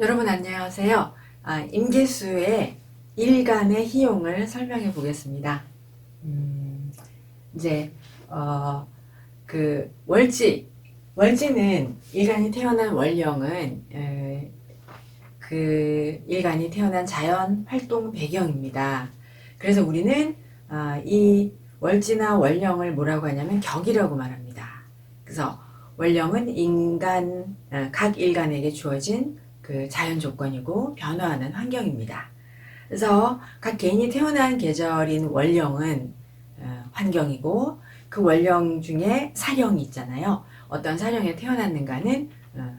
여러분 안녕하세요. 아, 임계수의 일간의 희용을 설명해 보겠습니다. 음, 이제 어, 그 월지 월지는 일간이 태어난 월령은 에, 그 일간이 태어난 자연 활동 배경입니다. 그래서 우리는 아, 이 월지나 월령을 뭐라고 하냐면 격이라고 말합니다. 그래서 월령은 인간 어, 각 일간에게 주어진 그 자연 조건이고 변화하는 환경입니다. 그래서 각 개인이 태어난 계절인 월령은 어, 환경이고 그 월령 중에 사령이 있잖아요. 어떤 사령에 태어났는가는 어,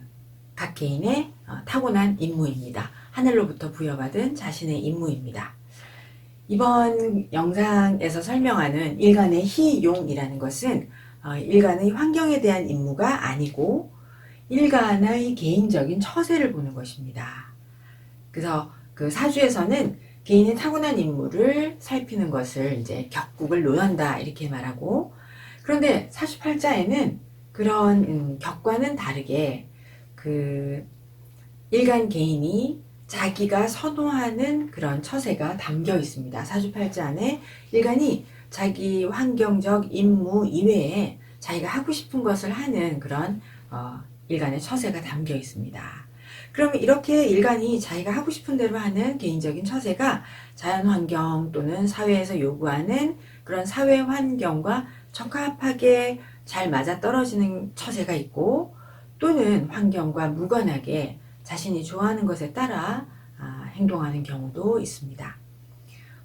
각 개인의 어, 타고난 임무입니다. 하늘로부터 부여받은 자신의 임무입니다. 이번 영상에서 설명하는 일간의 희용이라는 것은 어, 일간의 환경에 대한 임무가 아니고 일간의 개인적인 처세를 보는 것입니다. 그래서 그 사주에서는 개인의 타고난 임무를 살피는 것을 이제 격국을 논한다 이렇게 말하고 그런데 사주팔자에는 그런 음, 격과는 다르게 그 일간 개인이 자기가 선호하는 그런 처세가 담겨 있습니다. 사주팔자 안에 일간이 자기 환경적 임무 이외에 자기가 하고 싶은 것을 하는 그런 어, 일간의 처세가 담겨 있습니다. 그러면 이렇게 일간이 자기가 하고 싶은 대로 하는 개인적인 처세가 자연 환경 또는 사회에서 요구하는 그런 사회 환경과 적합하게 잘 맞아 떨어지는 처세가 있고 또는 환경과 무관하게 자신이 좋아하는 것에 따라 아, 행동하는 경우도 있습니다.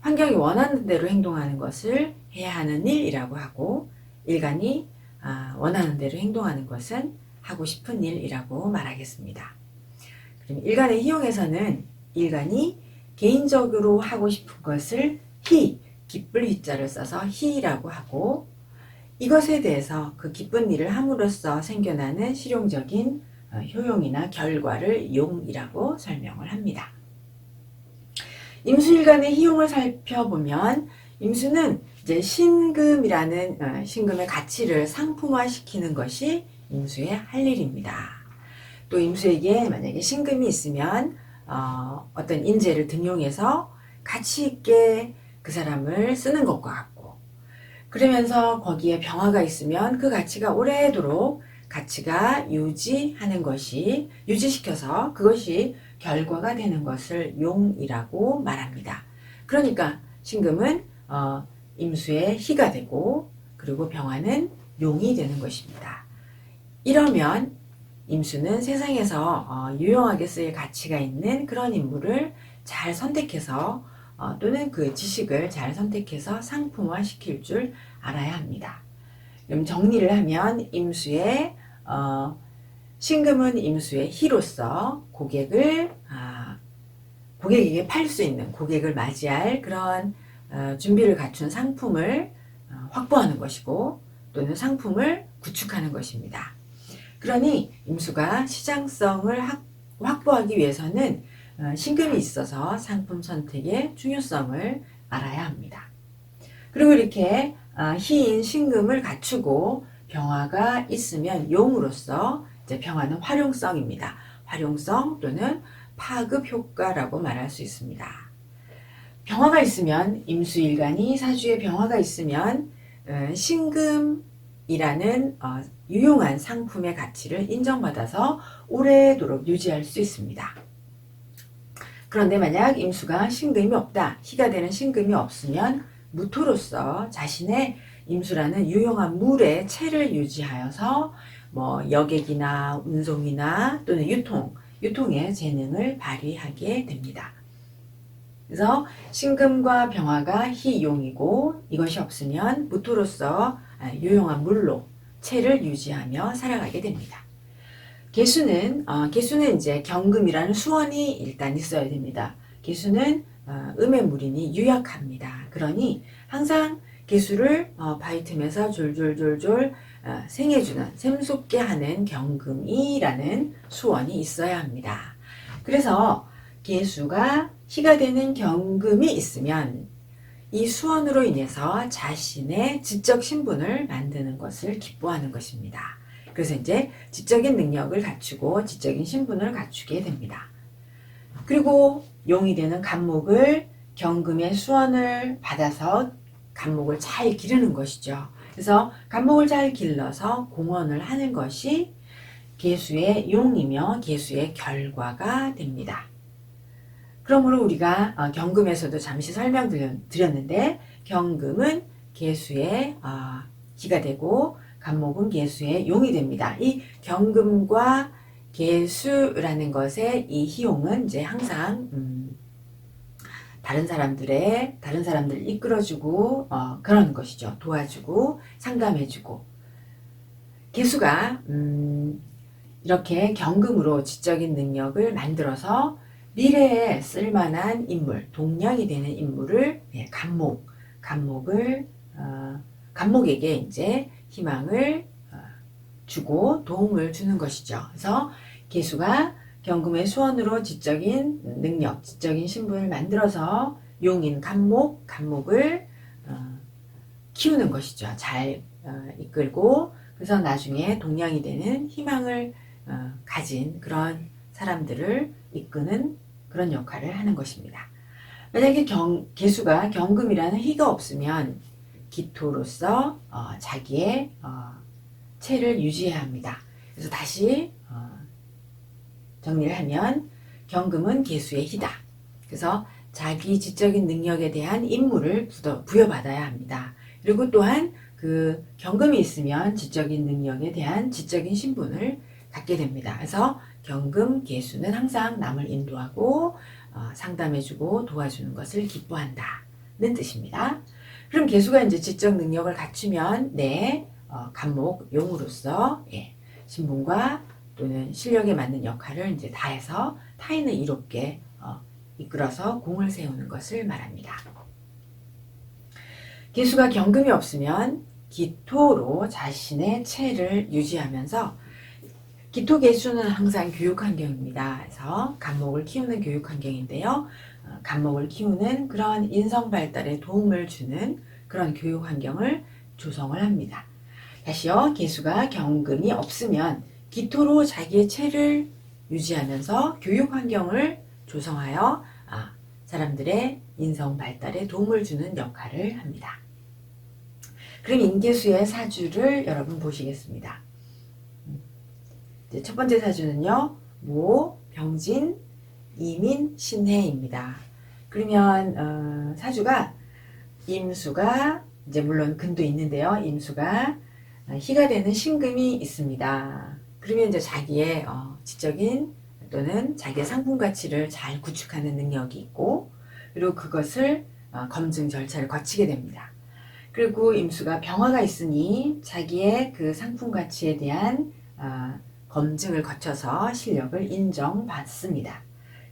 환경이 원하는 대로 행동하는 것을 해야 하는 일이라고 하고 일간이 아, 원하는 대로 행동하는 것은 하고 싶은 일이라고 말하겠습니다. 그럼 일간의 희용에서는 일간이 개인적으로 하고 싶은 것을 희, 기쁠 희자를 써서 희라고 하고 이것에 대해서 그 기쁜 일을 함으로써 생겨나는 실용적인 어, 효용이나 결과를 용이라고 설명을 합니다. 임수일간의 희용을 살펴보면 임수는 이제 신금이라는 어, 신금의 가치를 상품화시키는 것이 임수의 할 일입니다. 또 임수에게 만약에 신금이 있으면 어, 어떤 인재를 등용해서 가치 있게 그 사람을 쓰는 것과 같고 그러면서 거기에 병화가 있으면 그 가치가 오래도록 가치가 유지하는 것이 유지시켜서 그것이 결과가 되는 것을 용이라고 말합니다. 그러니까 신금은 어, 임수의 희가 되고 그리고 병화는 용이 되는 것입니다. 이러면 임수는 세상에서 어, 유용하게 쓰일 가치가 있는 그런 인물을 잘 선택해서 어, 또는 그 지식을 잘 선택해서 상품화 시킬 줄 알아야 합니다. 그럼 정리를 하면 임수의 어, 신금은 임수의 희로서 고객을 아, 고객에게 팔 수 있는 고객을 맞이할 그런 어, 준비를 갖춘 상품을 어, 확보하는 것이고 또는 상품을 구축하는 것입니다. 그러니 임수가 시장성을 확, 확보하기 위해서는 어, 신금이 있어서 상품 선택의 중요성을 알아야 합니다. 그리고 이렇게 어, 희인 신금을 갖추고 병화가 있으면 용으로서 이제 병화는 활용성입니다. 활용성 또는 파급 효과라고 말할 수 있습니다. 병화가 있으면 임수일간이 사주에 병화가 있으면 어, 신금이라는 어, 유용한 상품의 가치를 인정받아서 오래도록 유지할 수 있습니다. 그런데 만약 임수가 신금이 없다, 희가 되는 신금이 없으면 무토로서 자신의 임수라는 유용한 물의 체를 유지하여서 뭐 여객이나 운송이나 또는 유통, 유통의 재능을 발휘하게 됩니다. 그래서 신금과 병화가 희용이고 이것이 없으면 무토로서 유용한 물로 체를 유지하며 살아가게 됩니다. 개수는 어, 개수는 이제 경금이라는 수원이 일단 있어야 됩니다. 개수는 어, 음의 물이니 유약합니다. 그러니 항상 개수를 어, 바위 틈에서 졸졸졸졸 어, 생해주는 샘솟게 하는 경금이라는 수원이 있어야 합니다. 그래서 개수가 희가 되는 경금이 있으면 이 수원으로 인해서 자신의 지적 신분을 만드는 것을 기뻐하는 것입니다. 그래서 이제 지적인 능력을 갖추고 지적인 신분을 갖추게 됩니다. 그리고 용이 되는 간목을 경금의 수원을 받아서 간목을 잘 기르는 것이죠. 그래서 간목을 잘 길러서 공헌을 하는 것이 개수의 용이며 개수의 결과가 됩니다. 그러므로 우리가 어, 경금에서도 잠시 설명드렸는데 경금은 개수의 어, 기가 되고 간목은 개수의 용이 됩니다. 이 경금과 개수라는 것의 이 희용은 이제 항상 음, 다른 사람들의 다른 사람들을 이끌어주고 어, 그런 것이죠. 도와주고 상담해주고 개수가 음, 이렇게 경금으로 지적인 능력을 만들어서 미래에 쓸만한 인물, 동량이 되는 인물을 예, 간목, 간목을 어, 간목에게 이제 희망을 어, 주고 도움을 주는 것이죠. 그래서 개수가 경금의 수원으로 지적인 능력, 지적인 신분을 만들어서 용인 간목, 간목을 어, 키우는 것이죠. 잘 어, 이끌고 그래서 나중에 동량이 되는 희망을 어, 가진 그런 사람들을 이끄는 그런 역할을 하는 것입니다. 만약에 경, 개수가 경금이라는 희가 없으면 기토로서 어, 자기의 어, 체를 유지해야 합니다. 그래서 다시 어, 정리를 하면 경금은 개수의 희다. 그래서 자기 지적인 능력에 대한 임무를 부여받아야 합니다. 그리고 또한 그 경금이 있으면 지적인 능력에 대한 지적인 신분을 갖게 됩니다. 그래서 경금 개수는 항상 남을 인도하고 어, 상담해주고 도와주는 것을 기뻐한다는 뜻입니다. 그럼 개수가 이제 지적 능력을 갖추면 내 어, 간목 용으로서 예, 신분과 또는 실력에 맞는 역할을 이제 다해서 타인을 이롭게 어, 이끌어서 공을 세우는 것을 말합니다. 개수가 경금이 없으면 기토로 자신의 체를 유지하면서 기토 개수는 항상 교육 환경입니다. 그래서 간목을 키우는 교육 환경인데요. 어, 간목을 키우는 그런 인성 발달에 도움을 주는 그런 교육 환경을 조성을 합니다. 다시요, 개수가 경금이 없으면 기토로 자기의 체를 유지하면서 교육 환경을 조성하여 아, 사람들의 인성 발달에 도움을 주는 역할을 합니다. 그럼 인계수의 사주를 여러분 보시겠습니다. 음, 이제 첫 번째 사주는요, 모, 병진, 이민, 신해입니다. 그러면 어, 사주가 임수가 이제 물론 근도 있는데요. 임수가 어, 희가 되는 신금이 있습니다. 그러면 이제 자기의 어, 지적인 또는 자기의 상품 가치를 잘 구축하는 능력이 있고 그리고 그것을 어, 검증 절차를 거치게 됩니다. 그리고 임수가 병화가 있으니 자기의 그 상품 가치에 대한 어, 검증을 거쳐서 실력을 인정받습니다.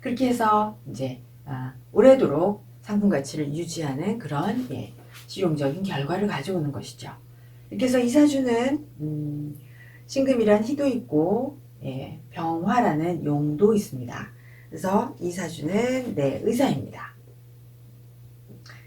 그렇게 해서 이제 어, 오래도록 상품 가치를 유지하는 그런 예, 실용적인 결과를 가져오는 것이죠. 이렇게 해서 이 사주는 음, 신금이란 희도 있고 예, 병화라는 용도 있습니다. 그래서 이 사주는 내 의사입니다.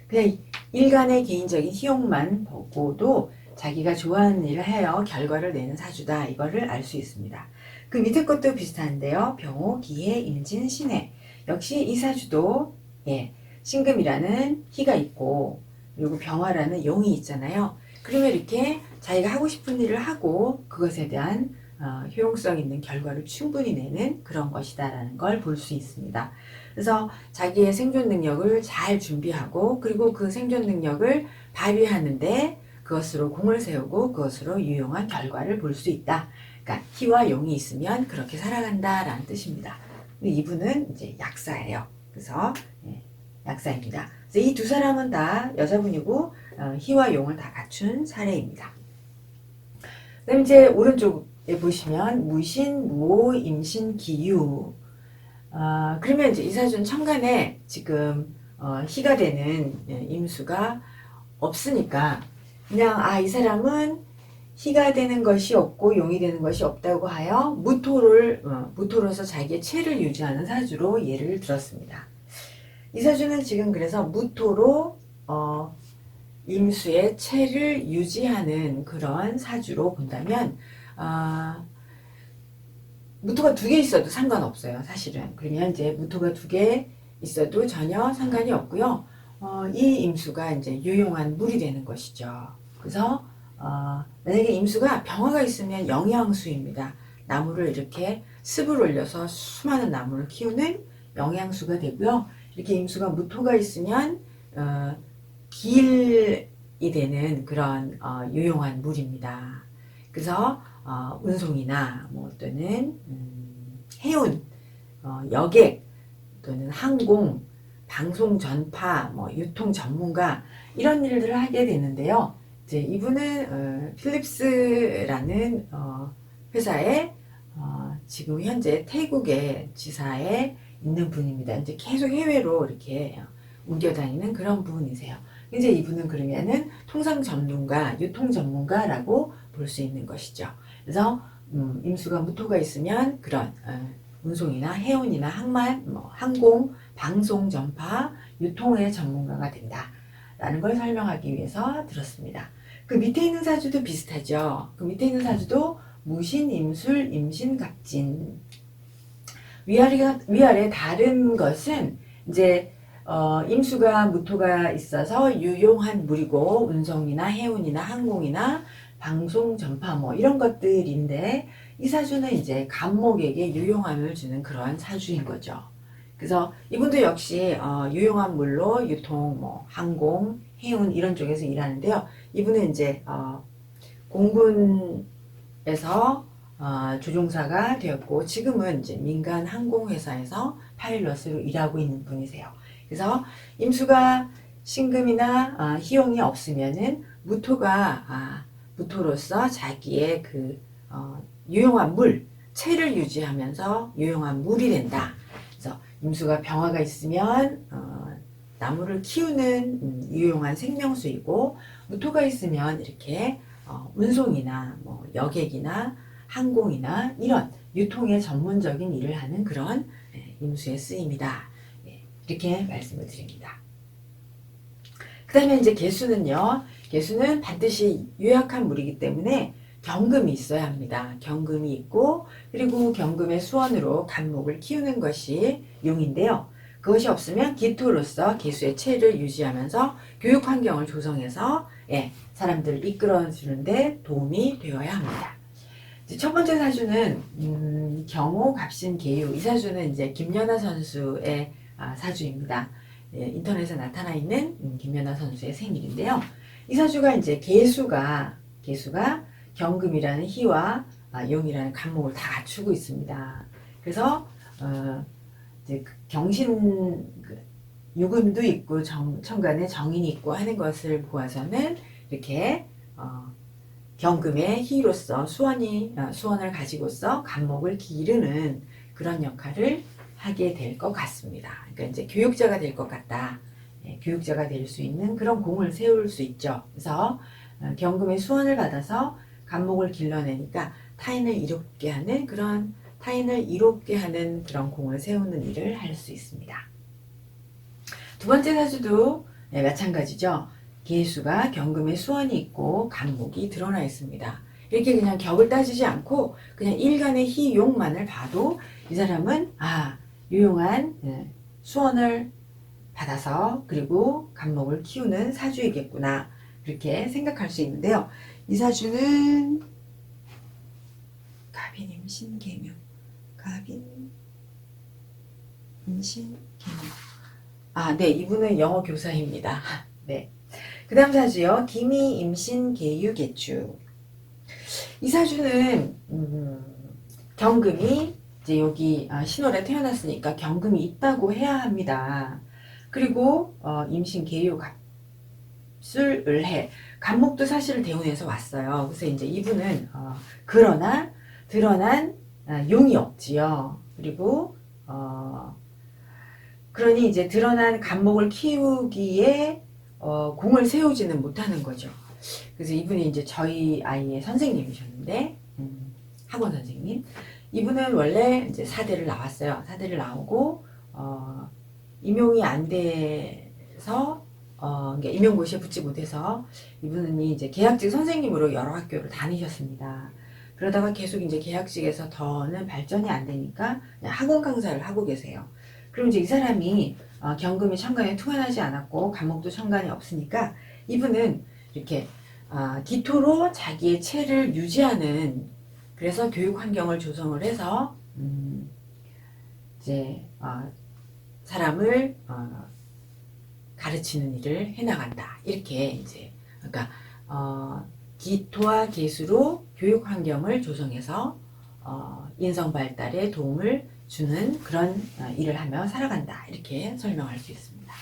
그냥 일간의 개인적인 희용만 보고도 자기가 좋아하는 일을 해요 결과를 내는 사주다 이거를 알 수 있습니다. 그 밑에 것도 비슷한데요. 병호, 기해, 임진, 신해 역시 이 사주도 예, 신금이라는 희가 있고 그리고 병화라는 용이 있잖아요. 그러면 이렇게 자기가 하고 싶은 일을 하고 그것에 대한 어, 효용성 있는 결과를 충분히 내는 그런 것이다라는 걸 볼 수 있습니다. 그래서 자기의 생존 능력을 잘 준비하고 그리고 그 생존 능력을 발휘하는데 그것으로 공을 세우고 그것으로 유용한 결과를 볼 수 있다. 그러니까 희와 용이 있으면 그렇게 살아간다라는 뜻입니다. 근데 이분은 이제 약사예요. 그래서 예, 약사입니다. 그래서 이 두 사람은 다 여자분이고 어, 희와 용을 다 갖춘 사례입니다. 그다음 이제 오른쪽에 보시면 무신, 모, 임신, 기유. 아 그러면 이제 이 사주는 천간에 지금 어, 희가 되는 예, 임수가 없으니까 그냥 아 이 사람은 희가 되는 것이 없고 용이 되는 것이 없다고 하여 무토를 어, 무토로서 자기의 체를 유지하는 사주로 예를 들었습니다. 이 사주는 지금 그래서 무토로 어, 임수의 체를 유지하는 그런 사주로 본다면 아, 무토가 두 개 있어도 상관없어요, 사실은. 그러면 이제 무토가 두 개 있어도 전혀 상관이 없고요. 어, 이 임수가 이제 유용한 물이 되는 것이죠. 그래서 어, 만약에 임수가 병화가 있으면 영양수입니다. 나무를 이렇게 습을 올려서 수많은 나무를 키우는 영양수가 되고요. 이렇게 임수가 무토가 있으면 어, 길이 되는 그런 어, 유용한 물입니다. 그래서 어, 운송이나 뭐 또는 음, 해운, 어, 여객 또는 항공, 방송 전파, 뭐 유통 전문가 이런 일들을 하게 되는데요. 이제 이분은 어, 필립스라는 어, 회사에 어, 지금 현재 태국의 지사에 있는 분입니다. 이제 계속 해외로 이렇게 옮겨 다니는 그런 분이세요. 이제 이분은 그러면은 통상 전문가, 유통 전문가라고 볼 수 있는 것이죠. 그래서 음, 임수가 무토가 있으면 그런 어, 운송이나 해운이나 항만, 뭐, 항공, 방송, 전파, 유통의 전문가가 된다라는 걸 설명하기 위해서 들었습니다. 그 밑에 있는 사주도 비슷하죠. 그 밑에 있는 사주도 무신, 임술, 임신, 갑진. 위아래가, 위아래 다른 것은 이제 어, 임수가 무토가 있어서 유용한 물이고 운송이나 해운이나 항공이나 방송 전파 뭐 이런 것들인데 이 사주는 이제 간목에게 유용함을 주는 그런 사주인 거죠. 그래서 이분도 역시 어, 유용한 물로 유통 뭐 항공 해운 이런 쪽에서 일하는데요. 이분은 이제 어, 공군에서 어, 조종사가 되었고 지금은 이제 민간 항공회사에서 파일럿으로 일하고 있는 분이세요. 그래서 임수가 신금이나 아, 희용이 없으면은 무토가 아, 무토로서 자기의 그 어, 유용한 물, 체를 유지하면서 유용한 물이 된다. 그래서 임수가 병화가 있으면 어, 나무를 키우는 음, 유용한 생명수이고 무토가 있으면 이렇게 어, 운송이나 뭐 여객이나 항공이나 이런 유통의 전문적인 일을 하는 그런 예, 임수의 쓰임이다. 예, 이렇게 말씀을 드립니다. 그 다음에 이제 개수는요. 개수는 반드시 유약한 물이기 때문에 경금이 있어야 합니다. 경금이 있고 그리고 경금의 수원으로 간목을 키우는 것이 용인데요. 그것이 없으면 기토로서 개수의 체를 유지하면서 교육 환경을 조성해서 예, 사람들을 이끌어 주는데 도움이 되어야 합니다. 첫 번째 사주는 음, 경호, 갑신, 계유 이 사주는 이제 김연아 선수의 아, 사주입니다. 예, 인터넷에 나타나 있는 음, 김연아 선수의 생일인데요. 이 사주가 이제 개수가 개수가 경금이라는 희와 아, 용이라는 간목을 다 갖추고 있습니다. 그래서 어, 이제 그 경신 그 유금도 있고 정, 천간에 정인이 있고 하는 것을 보아서는 이렇게 어, 경금의 희로서 수원이 어, 수원을 가지고서 간목을 기르는 그런 역할을 하게 될 것 같습니다. 그러니까 이제 교육자가 될 것 같다. 예, 교육자가 될 수 있는 그런 공을 세울 수 있죠. 그래서 어, 경금의 수원을 받아서 간목을 길러내니까 타인을 이롭게 하는 그런 타인을 이롭게 하는 그런 공을 세우는 일을 할 수 있습니다. 두 번째 사주도 네, 마찬가지죠. 개수가 경금의 수원이 있고 간목이 드러나 있습니다. 이렇게 그냥 격을 따지지 않고 그냥 일간의 희용만을 봐도 이 사람은 아 유용한 예, 수원을 받아서 그리고 간목을 키우는 사주이겠구나 그렇게 생각할 수 있는데요. 이 사주는 갑인 임신 계묘 갑인 임신 계묘 아네 이분은 영어 교사입니다. 네. 그 다음 사주요. 기미 임신 계유 개축 이 사주는 음, 경금이 이제 여기 아, 신월에 태어났으니까 경금이 있다고 해야 합니다. 그리고 어, 임신 계유 값을 해. 간목도 사실 대운에서 왔어요. 그래서 이제 이분은 어, 그러나 드러난 아, 용이 없지요. 그리고 어, 그러니 이제 드러난 간목을 키우기에 어, 공을 세우지는 못하는 거죠. 그래서 이분이 이제 저희 아이의 선생님이셨는데 음, 학원 선생님. 이분은 원래 이제 사대를 나왔어요. 사대를 나오고 어, 임용이 안 돼서 어, 그러니까 임용고시에 붙지 못해서 이분은 이제 계약직 선생님으로 여러 학교를 다니셨습니다. 그러다가 계속 이제 계약직에서 더는 발전이 안 되니까 학원 강사를 하고 계세요. 그럼 이제 이 사람이 어, 경금이 천간에 투환하지 않았고 감목도 천간에 없으니까 이분은 이렇게 아, 기토로 자기의 체를 유지하는 그래서 교육 환경을 조성을 해서 음, 이제 어, 사람을 어, 가르치는 일을 해나간다 이렇게 이제 그러니까 어, 기토와 기수로 교육 환경을 조성해서 어, 인성 발달에 도움을 주는 그런 어, 일을 하며 살아간다 이렇게 설명할 수 있습니다.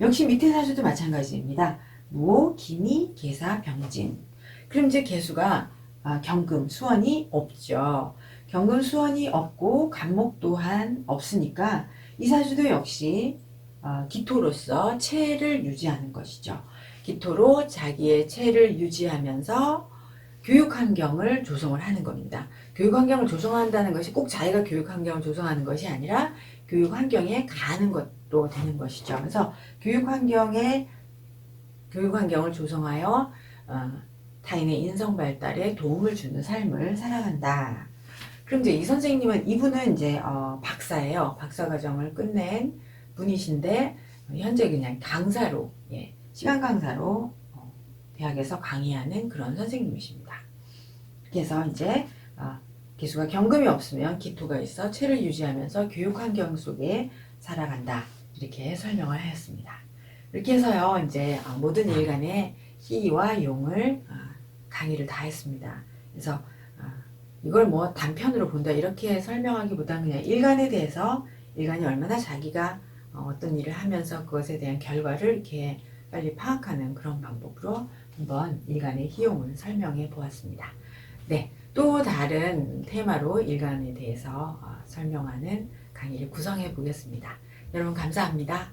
역시 밑에 사주도 마찬가지입니다. 모, 기미, 계사, 병진. 그럼 이제 개수가 아, 경금, 수원이 없죠. 경금, 수원이 없고 간목 또한 없으니까 이 사주도 역시 어, 기토로서 체를 유지하는 것이죠. 기토로 자기의 체를 유지하면서 교육 환경을 조성을 하는 겁니다. 교육 환경을 조성한다는 것이 꼭 자기가 교육 환경을 조성하는 것이 아니라 교육 환경에 가는 것도 되는 것이죠. 그래서 교육 환경에 교육 환경을 조성하여 어, 타인의 인성 발달에 도움을 주는 삶을 살아간다. 그럼 이제 이 선생님은 이분은 이제 어, 박사예요. 박사 과정을 끝낸 분이신데 현재 그냥 강사로 예, 시간 강사로 어, 대학에서 강의하는 그런 선생님이십니다. 그래서 이제 어, 기수가 경금이 없으면 기토가 있어 체를 유지하면서 교육 환경 속에 살아간다 이렇게 설명을 하였습니다. 이렇게 해서요 이제 어, 모든 일간의 희와 용을 어, 강의를 다 했습니다. 그래서 어, 이걸 뭐 단편으로 본다 이렇게 설명하기보다는 그냥 일간에 대해서 일간이 얼마나 자기가 어, 어떤 일을 하면서 그것에 대한 결과를 이렇게 빨리 파악하는 그런 방법으로 한번 일간의 희용을 설명해 보았습니다. 네, 또 다른 테마로 일간에 대해서 어, 설명하는 강의를 구성해 보겠습니다. 여러분 감사합니다.